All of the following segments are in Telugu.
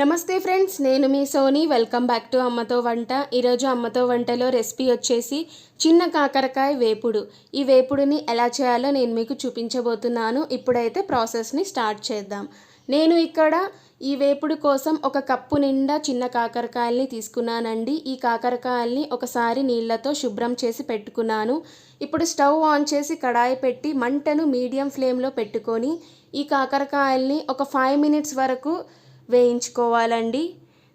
నమస్తే ఫ్రెండ్స్ నేను మీ సోని. వెల్కమ్ బ్యాక్ టు అమ్మతో వంట. ఈరోజు అమ్మతో వంటలో రెసిపీ వచ్చేసి చిన్న కాకరకాయ వేపుడు. ఈ వేపుడుని ఎలా చేయాలో నేను మీకు చూపించబోతున్నాను. ఇప్పుడైతే ప్రాసెస్ని స్టార్ట్ చేద్దాం. నేను ఇక్కడ ఈ వేపుడు కోసం ఒక కప్పు నిండా చిన్న కాకరకాయల్ని తీసుకున్నానండి. ఈ కాకరకాయల్ని ఒకసారి నీళ్ళతో శుభ్రం చేసి పెట్టుకున్నాను. ఇప్పుడు స్టవ్ ఆన్ చేసి కడాయి పెట్టి మంటను మీడియం ఫ్లేమ్లో పెట్టుకొని ఈ కాకరకాయల్ని ఒక ఫైవ్ మినిట్స్ వరకు వేయించుకోవాలండి.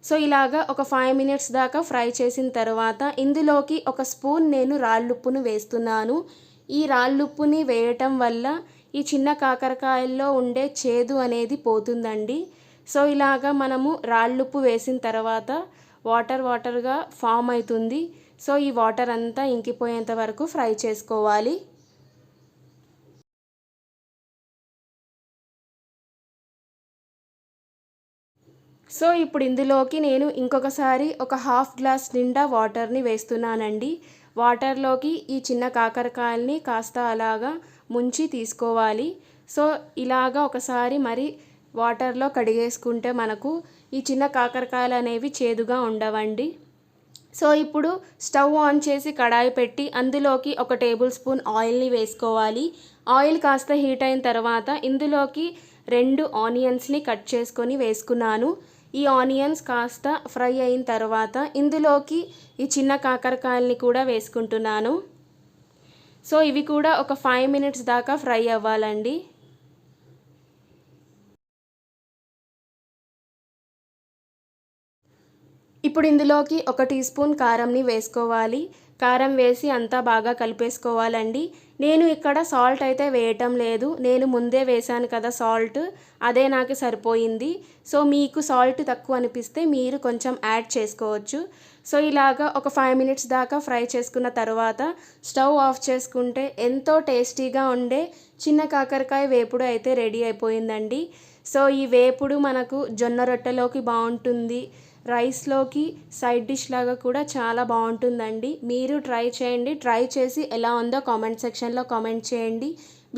సో ఇలాగా ఒక ఫైవ్ మినిట్స్ దాకా ఫ్రై చేసిన తర్వాత ఇందులోకి ఒక స్పూన్ నేను రాళ్ళుప్పును వేస్తున్నాను. ఈ రాళ్ళుప్పుని వేయటం వల్ల ఈ చిన్న కాకరకాయల్లో ఉండే చేదు అనేది పోతుందండి. సో ఇలాగా మనము రాళ్ళుప్పు వేసిన తర్వాత వాటర్ వాటర్గా ఫామ్ అవుతుంది. సో ఈ వాటర్ అంతా ఇంకిపోయేంత వరకు ఫ్రై చేసుకోవాలి. సో ఇప్పుడు ఇందులోకి నేను ఇంకొకసారి ఒక హాఫ్ గ్లాస్ నిండా వాటర్ని వేస్తున్నానండి. వాటర్లోకి ఈ చిన్న కాకరకాయల్ని కాస్త అలాగా ముంచి తీసుకోవాలి. సో ఇలాగా ఒకసారి మరి వాటర్లో కడిగేసుకుంటే మనకు ఈ చిన్న కాకరకాయలు అనేవి చేదుగా ఉండవండి. సో ఇప్పుడు స్టవ్ ఆన్ చేసి కడాయి పెట్టి అందులోకి ఒక టేబుల్ స్పూన్ ఆయిల్ని వేసుకోవాలి. ఆయిల్ కాస్త హీట్ అయిన తర్వాత ఇందులోకి రెండు ఆనియన్స్ని కట్ చేసుకొని వేసుకున్నాను. ఈ ఆనియన్స్ కాస్త ఫ్రై అయిన తర్వాత ఇందులోకి ఈ చిన్న కాకరకాయల్ని కూడా వేసుకుంటున్నాను. సో ఇవి కూడా ఒక ఫైవ్ మినిట్స్ దాకా ఫ్రై అవ్వాలండి. ఇప్పుడు ఇందులోకి ఒక టీ స్పూన్ కారంని వేసుకోవాలి. కారం వేసి అంతా బాగా కలిపేసుకోవాలండి. నేను ఇక్కడ సాల్ట్ అయితే వేయటం లేదు. నేను ముందే వేశాను కదా సాల్ట్. అదే నాకు సరిపోయింది. సో మీకు సాల్ట్ తక్కువ అనిపిస్తే మీరు కొంచెం యాడ్ చేసుకోవచ్చు. సో ఇలాగా ఒక ఫైవ్ మినిట్స్ దాకా ఫ్రై చేసుకున్న తర్వాత స్టవ్ ఆఫ్ చేసుకుంటే ఎంతో టేస్టీగా ఉండే చిన్న కాకరకాయ వేపుడు అయితే రెడీ అయిపోయిందండి. సో ఈ వేపుడు మనకు జొన్న రొట్టెలోకి బాగుంటుంది. రైస్లోకి సైడ్ డిష్ లాగా కూడా చాలా బాగుంటుందండి. మీరు ట్రై చేయండి. ట్రై చేసి ఎలా ఉందో కామెంట్ సెక్షన్లో కామెంట్ చేయండి.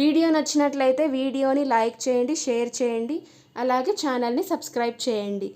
వీడియో నచ్చినట్లయితే వీడియోని లైక్ చేయండి షేర్ చేయండి. అలాగే ఛానల్ని సబ్స్క్రైబ్ చేయండి.